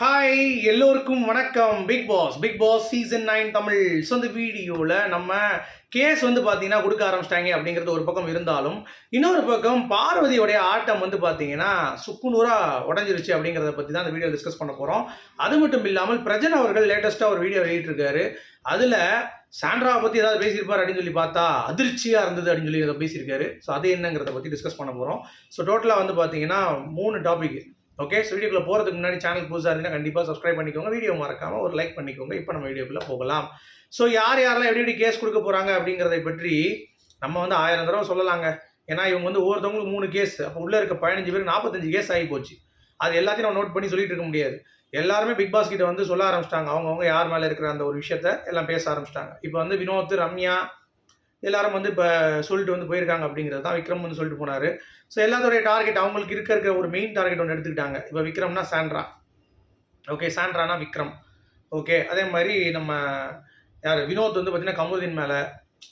Hi எல்லோருக்கும் வணக்கம். Big boss big boss season nine Tamil. So இந்த வீடியோவில் நம்ம கேஸ் வந்து பார்த்தீங்கன்னா கொடுக்க ஆரம்பிச்சிட்டாங்க அப்படிங்கிறது ஒரு பக்கம் இருந்தாலும் இன்னொரு பக்கம் பார்வதியோடைய ஆட்டம் வந்து பார்த்தீங்கன்னா சுக்குநூறாக உடஞ்சிருச்சு அப்படிங்கிறத பற்றி தான் அந்த வீடியோ டிஸ்கஸ் பண்ண போகிறோம் அது மட்டும் இல்லாமல் பிரஜன் அவர்கள் லேட்டஸ்ட்டாக ஒரு வீடியோ வெளியிட்டிருக்காரு அதில் சாண்ட்ராவை பற்றி ஏதாவது பேசியிருப்பார் அப்படின்னு சொல்லி பார்த்தா அதிர்ச்சியாக இருந்தது அப்படின்னு சொல்லி அதை பேசியிருக்காரு. ஸோ அது என்னங்கிறத பற்றி டிஸ்கஸ் பண்ண போகிறோம் ஸோ டோட்டலாக வந்து பார்த்தீங்கன்னா மூணு டாபிக் ஓகே ஸோ வீடியோக்குள்ள போகிறதுக்கு முன்னாடி சேனல் புதுசாக இருந்தீங்கன்னா கண்டிப்பாக சப்ஸ்கிரைப் பண்ணிக்கோங்க. வீடியோ மறக்காமல் ஒரு லைக் பண்ணிக்கோங்க. இப்போ நம்ம வீடியோக்குள்ளே போகலாம். ஸோ யார் யாரெல்லாம் எப்படி எப்படி கேஸ் கொடுக்க போகிறாங்க அப்படிங்கிறத பற்றி நம்ம வந்து ஆயிரம் தடவை சொல்லலாங்க. ஏன்னா இவங்க வந்து ஒவ்வொருத்தவங்களுக்கு மூணு கேஸ் அப்போ உள்ளே இருக்க பதினஞ்சு பேர் நாற்பத்தஞ்சு கேஸ் ஆகி போச்சு. அது எல்லாத்தையும் நம்ம நோட் பண்ணி சொல்லிட்டு இருக்க முடியாது. எல்லாருமே பிக் பாஸ் கிட்ட வந்து சொல்ல ஆரம்பிச்சிட்டாங்க. அவங்கவுங்க யார் மேலே இருக்கிற அந்த ஒரு விஷயத்த எல்லாம் பேச ஆரம்பிச்சிட்டாங்க. இப்போ வந்து வினோத் ரம்யா எல்லாரும் வந்து இப்போ சொல்லிட்டு வந்து போயிருக்காங்க அப்படிங்கிறது தான் விக்ரம் வந்து சொல்லிட்டு போனார். ஸோ எல்லாத்தோடைய டார்கெட் அவங்களுக்கு இருக்க இருக்கிற ஒரு மெயின் டார்கெட் ஒன்று எடுத்துக்கிட்டாங்க. இப்போ விக்ரம்னா சாண்ட்ரா. ஓகே சாண்ட்ரானா விக்ரம். ஓகே அதே மாதிரி நம்ம யார்? வினோத் வந்து பார்த்தீங்கன்னா கமுதின் மேலே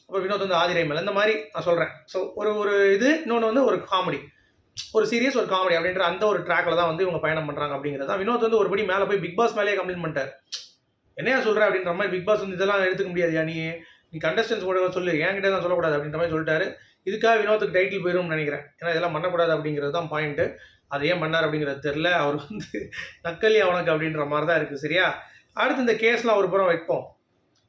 அப்புறம் வினோத் வந்து ஆதிரை மேலே இந்த மாதிரி நான் சொல்கிறேன் ஸோ ஒரு ஒரு இது இன்னொன்று வந்து ஒரு காமெடி ஒரு சீரியஸ் ஒரு காமெடி அப்படின்ற அந்த ஒரு ட்ராக்கில் தான் வந்து இவங்க பயணம் பண்ணுறாங்க அப்படிங்கிறது தான். வினோத் வந்து ஒருபடி மேலே போய் பிக் பாஸ் மேலேயே கம்ப்ளைண்ட் பண்ணிட்டார். என்னையா சொல்கிறேன் அப்படின்ற மாதிரி பிக் பாஸ் வந்து இதெல்லாம் எடுத்துக்க முடியாது நீ? நீ கண்டஸ்டன்ஸ் கூட சொல்லு என்கிட்ட தான் சொல்லக்கூடாது அப்படின்ற மாதிரி சொல்லிட்டாரு. இதுக்காக வினோத்துக்கு டைட்டில் போயிடும்னு நினைக்கிறேன். ஏன்னா இதெல்லாம் பண்ணக்கூடாது அப்படிங்கிறது தான் பாயிண்ட்டு அதை ஏன் பண்ணார் அப்படிங்கிறது தெரில அவர் வந்து நக்கலி அவனுக்கு அப்படின்ற மாதிரி தான் இருக்குது சரியா? அடுத்து இந்த கேஸ்லாம் ஒரு புறம் வைப்போம்.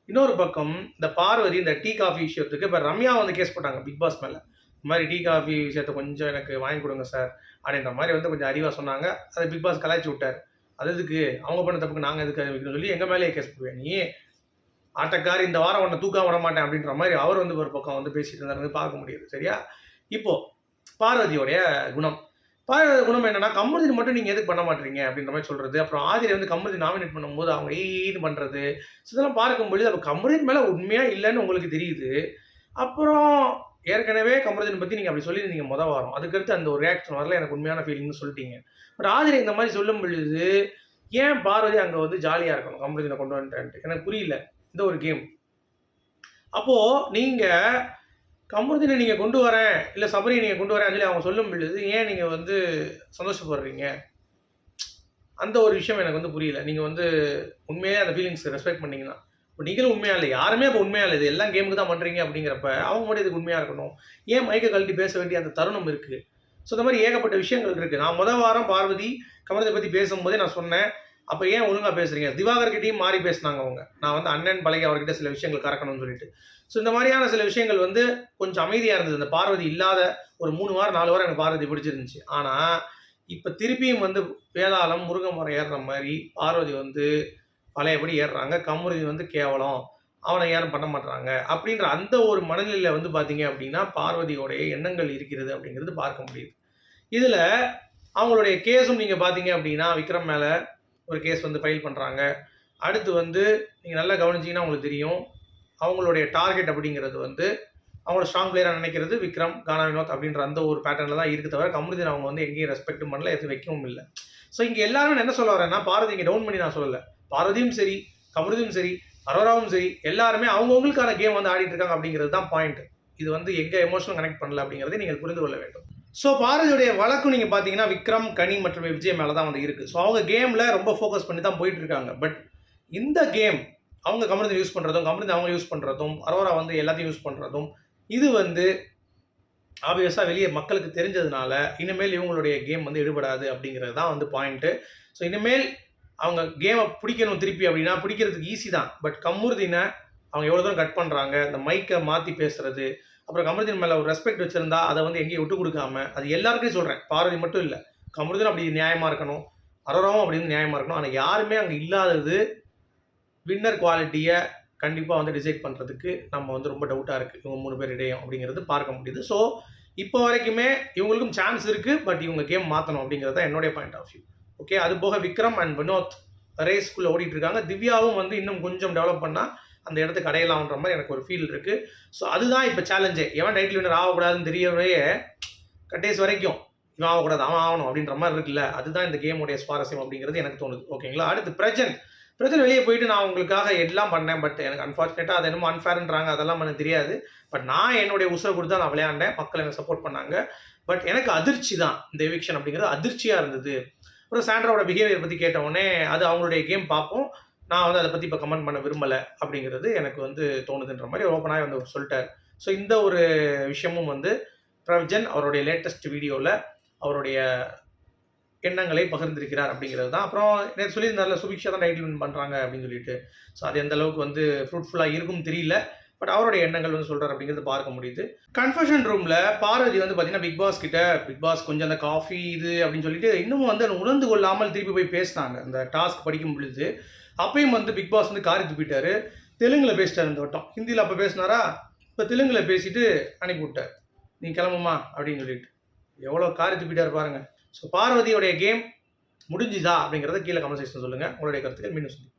இன்னொரு பக்கம் இந்த பார்வதி இந்த டீ காஃபி விஷயத்துக்கு இப்போ ரம்யா வந்து கேஸ் போட்டாங்க பிக் பாஸ் மேலே. இந்த மாதிரி டீ காஃபி விஷயத்தை கொஞ்சம் எனக்கு வாங்கி கொடுங்க சார் அப்படின்ற மாதிரி வந்து கொஞ்சம் அறிவாக சொன்னாங்க. அதை பிக் பாஸ் கலாய்ச்சி விட்டார். அது இதுக்கு அவங்க பண்ண தப்புக்கு நாங்கள் எதுக்கு சொல்லி எங்கள் மேலேயே கேஸ் போடுவேன் நீ? ஆட்டக்காரி இந்த வாரம் உன்னை தூக்கம் விட மாட்டேன் அப்படின்ற மாதிரி அவர் வந்து ஒரு பக்கம் வந்து பேசிட்டு இருந்தாரு பார்க்க முடியுது சரியா? இப்போது பார்வதியோடைய குணம். பார்வதி குணம் என்னன்னா கமருதீன் மட்டும் நீங்கள் எதுக்கு பண்ண மாட்டீங்க அப்படின்ற மாதிரி சொல்கிறது அப்புறம் ஆதிரை வந்து கமருதீன் நாமினேட் பண்ணும்போது அவங்க ஈடு பண்ணுறது இதெல்லாம் பார்க்கும்பொழுது அப்போ கமருதீன் மேலே உண்மையாக இல்லைன்னு உங்களுக்கு தெரியுது. அப்புறம் ஏற்கனவே கமருதீன் பற்றி நீங்கள் அப்படி சொல்லியிருந்தீங்க மொதல் வாரம். அதுக்கடுத்து அந்த ஒரு ரியாக்ஷன் வரல. எனக்கு உண்மையான ஃபீலிங்னு சொல்லிட்டீங்க. பட் ஆதிரை இந்த மாதிரி சொல்லும் பொழுது ஏன் பார்வதி அங்கே வந்து ஜாலியாக இருக்கணும்? கமருதீனை கொண்டு வந்துட்டேன்ட்டு. எனக்கு புரியல. இந்த ஒரு கேம் அப்போது நீங்கள் கமருதீனை நீங்கள் கொண்டு வரேன் இல்லை சபரியை நீங்கள் கொண்டு வரேன் சொல்லி அவங்க சொல்லும் பொழுது ஏன் நீங்கள் வந்து சந்தோஷப்படுறீங்க? அந்த ஒரு விஷயம் எனக்கு வந்து புரியல. நீங்கள் வந்து உண்மையாக அந்த ஃபீலிங்ஸ் ரெஸ்பெக்ட் பண்ணீங்கன்னா. இப்போ நீங்களும் உண்மையாக இல்லை யாருமே இப்போ உண்மையாக இல்லை இது எல்லாம் கேமுக்கு தான் பண்ணுறீங்க அப்படிங்கிறப்ப அவங்க மட்டும் இதுக்கு உண்மையாக இருக்கணும்? ஏன் மைக்கை கழட்டி பேச வேண்டிய அந்த தருணம் இருக்குது ஸோ இந்த மாதிரி ஏகப்பட்ட விஷயங்கள் இருக்குது நான் முதல் வாரம் பார்வதி கமலத்தை பற்றி பேசும்போதே நான் சொன்னேன். அப்போ ஏன் ஒழுங்காக பேசுறீங்க? திவாகர்கிட்டையும் மாறி பேசினாங்க அவங்க. நான் வந்து அண்ணன் பழகி அவர்கிட்ட சில விஷயங்கள் கறக்கணும்னு சொல்லிட்டு. ஸோ இந்த மாதிரியான சில விஷயங்கள் வந்து கொஞ்சம் அமைதியாக இருந்தது. இந்த பார்வதி இல்லாத ஒரு மூணு வாரம் நாலு வாரம் எனக்கு பார்வதி பிடிச்சிருந்துச்சு. ஆனால் இப்போ திருப்பியும் வந்து வேதாளம் முருகமரம் ஏறுற மாதிரி பார்வதி வந்து பழையபடி ஏறுறாங்க. கமுருதி வந்து கேவலம் அவனை யாரும் பண்ண மாட்டாங்க அப்படின்ற அந்த ஒரு மனநிலையில் வந்து பார்த்தீங்க அப்படின்னா பார்வதியோடைய எண்ணங்கள் இருக்கிறது அப்படிங்கிறது பார்க்க முடியுது. இதில் அவங்களுடைய கேஸும் நீங்கள் பார்த்தீங்க அப்படின்னா விக்ரம் மேலே ஒரு கேஸ் வந்து ஃபைல் பண்ணுறாங்க அடுத்து வந்து நீங்கள் நல்லா கவனிச்சிங்கன்னா உங்களுக்கு தெரியும். அவங்களுடைய டார்கெட் அப்படிங்கிறது வந்து அவங்களோட ஸ்ட்ராங் பிளேயராக நினைக்கிறது விக்ரம் கானா வினோத் அப்படின்ற அந்த ஒரு பேட்டர்னில் தான் இருக்குது தவிர கமருதீன் அவங்க வந்து எங்கேயும் ரெஸ்பெக்டும் பண்ணல எதுவும் வைக்கவும் இல்லை. ஸோ இங்கே எல்லாரும் நான் என்ன சொல்ல வரேன்னா பாரதி இங்கே டவுன் பண்ணி நான் சொல்லலை. பாரதியும் சரி கமருதியும் சரி அரோராவும் சரி எல்லாருமே அவங்கவுங்களுக்கான கேம் வந்து ஆடிட்டு இருக்காங்க அப்படிங்கிறது தான் பாயிண்ட் இது வந்து எங்கே எமோஷனல் கனெக்ட் பண்ணல அப்படிங்கிறதை நீங்கள் புரிந்து கொள்ள வேண்டும். ஸோ பாரதியுடைய வழக்கு நீங்கள் பார்த்தீங்கன்னா விக்ரம் கனி மற்றும் விஜய் மேலே தான் வந்து இருக்குது ஸோ அவங்க கேமில் ரொம்ப ஃபோக்கஸ் பண்ணி தான் போயிட்டு இருக்காங்க பட் இந்த கேம் அவங்க கமருதி யூஸ் பண்ணுறதும் கமருதி அவங்க யூஸ் பண்ணுறதும் அரோரா வந்து எல்லாத்தையும் யூஸ் பண்ணுறதும் இது வந்து ஆப்வியஸாக வெளியே மக்களுக்கு தெரிஞ்சதுனால இனிமேல் இவங்களுடைய கேம் வந்து எடுபடாது அப்படிங்கிறது தான் வந்து பாயிண்ட்டு ஸோ இனிமேல் அவங்க கேமை பிடிக்கணும் திருப்பி அப்படின்னா பிடிக்கிறதுக்கு ஈஸி தான். பட் கம்முறுதினை அவங்க எவ்வளோ தூரம் கட் பண்ணுறாங்க இந்த மைக்கை மாற்றி பேசுகிறது அப்புறம் கமருதீன் மேலே ஒரு ரெஸ்பெக்ட் வச்சுருந்தா அதை வந்து எங்கேயும் விட்டு கொடுக்காம அது எல்லாருக்கையும் சொல்கிறேன் பார்வதி மட்டும் இல்லை. கமருதீன் அப்படி நியாயமாக இருக்கணும். அரோராவும் அப்படின்னு நியாயமாக இருக்கணும். ஆனால் யாருமே அங்கே இல்லாதது வின்னர் குவாலிட்டியை கண்டிப்பாக வந்து டிசைட் பண்ணுறதுக்கு நம்ம வந்து ரொம்ப டவுட்டாக இருக்குது இவங்க மூணு பேர் இடையும் அப்படிங்கிறது பார்க்க முடியுது. ஸோ இப்போ வரைக்குமே இவங்களுக்கும் சான்ஸ் இருக்குது பட் இவங்க கேம் மாற்றணும் அப்படிங்கிறது தான் என்னுடைய பாயிண்ட் ஆஃப் வியூ ஓகே அது போக விக்ரம் அண்ட் வினோத் ரேஸ்குள்ளே ஓடிட்டு இருக்காங்க. திவ்யாவும் வந்து இன்னும் கொஞ்சம் டெவலப் பண்ணால் அந்த இடத்துக்கு அடையலாம்ன்ற மாதிரி எனக்கு ஒரு ஃபீல் இருக்குது ஸோ அதுதான் இப்போ சேலஞ்சே எவன் டைட்டில் வின்னர் ஆகக்கூடாதுன்னு தெரியவே கட்டேஸ் வரைக்கும் இவன் ஆகக்கூடாது அவன் ஆகணும் அப்படின்ற மாதிரி இருக்குல்ல. அதுதான் இந்த கேமுடைய சுவாரஸ்யம் அப்படிங்கிறது எனக்கு தோணுது. ஓகேங்களா அடுத்து பிரஜன் பிரஜன் வெளியே போயிட்டு நான் உங்களுக்காக எல்லாம் பண்ணேன் பட் எனக்கு அன்ஃபார்ச்சுனேட்டாக அது என்னமோ அன்ஃபேர்ன்றாங்க அதெல்லாம் எனக்கு தெரியாது. பட் நான் என்னுடைய உசுரை கொடுத்து தான் நான் விளையாண்டேன். மக்கள் எனக்கு சப்போர்ட் பண்ணாங்க. பட் எனக்கு அதிர்ச்சி தான் இந்த எவிக்ஷன் அப்படிங்கிறது அதிர்ச்சியாக இருந்தது. அப்புறம் சாண்ட்ராவோட பிஹேவியர் பற்றி கேட்டவுடனே அது அவங்களுடைய கேம் பார்ப்போம். நான் வந்து அதை பற்றி இப்போ கமெண்ட் பண்ண விரும்பலை அப்படிங்கிறது எனக்கு வந்து தோணுதுன்ற மாதிரி ஓப்பனாக வந்து சொல்லிட்டார். ஸோ இந்த ஒரு விஷயமும் வந்து பிரவ்ஜன் அவருடைய லேட்டஸ்ட் வீடியோவில் அவருடைய எண்ணங்களை பகிர்ந்திருக்கிறார் அப்படிங்கிறது தான். அப்புறம் நேற்று சொல்லியிருந்தாரில் சுபிக்ஷா தான் டைட்டில் வின் பண்ணுறாங்க அப்படின்னு சொல்லிட்டு. ஸோ அது எந்த அளவுக்கு வந்து ஃப்ரூட்ஃபுல்லாக இருக்கும் தெரியல. பட் அவருடைய எண்ணங்கள் வந்து சொல்கிறார் அப்படிங்கிறது பார்க்க முடியுது. கன்ஃபஷன் ரூமில் பார்வதி வந்து பார்த்தீங்கன்னா பிக் பாஸ் கிட்ட பிக் பாஸ் கொஞ்சம் அந்த காஃபி இது அப்படின்னு சொல்லிட்டு இன்னமும் வந்து உணர்ந்து கொள்ளாமல் திருப்பி போய் பேசினாங்க. அந்த டாஸ்க் படிக்கும் பொழுது அப்பயும் வந்து பிக் பாஸ் வந்து காரி துப்பிட்டாரு. தெலுங்கில் பேசிட்டார் இந்த வட்டம். ஹிந்தியில் அப்போ பேசினாரா? இப்போ தெலுங்கில் பேசிட்டு அனுப்பி விட்டார். நீ கிளம்புமா? அப்படின்னு சொல்லிட்டு. எவ்வளோ காரி துப்பிட்டார் பாருங்க. ஸோ பார்வதியோடைய கேம் முடிஞ்சுதா அப்படிங்கிறத கீழே கமெண்ட் செக்ஷன் சொல்லுங்கள் உங்களுடைய கருத்துக்கள் மீண்டும் சொல்லி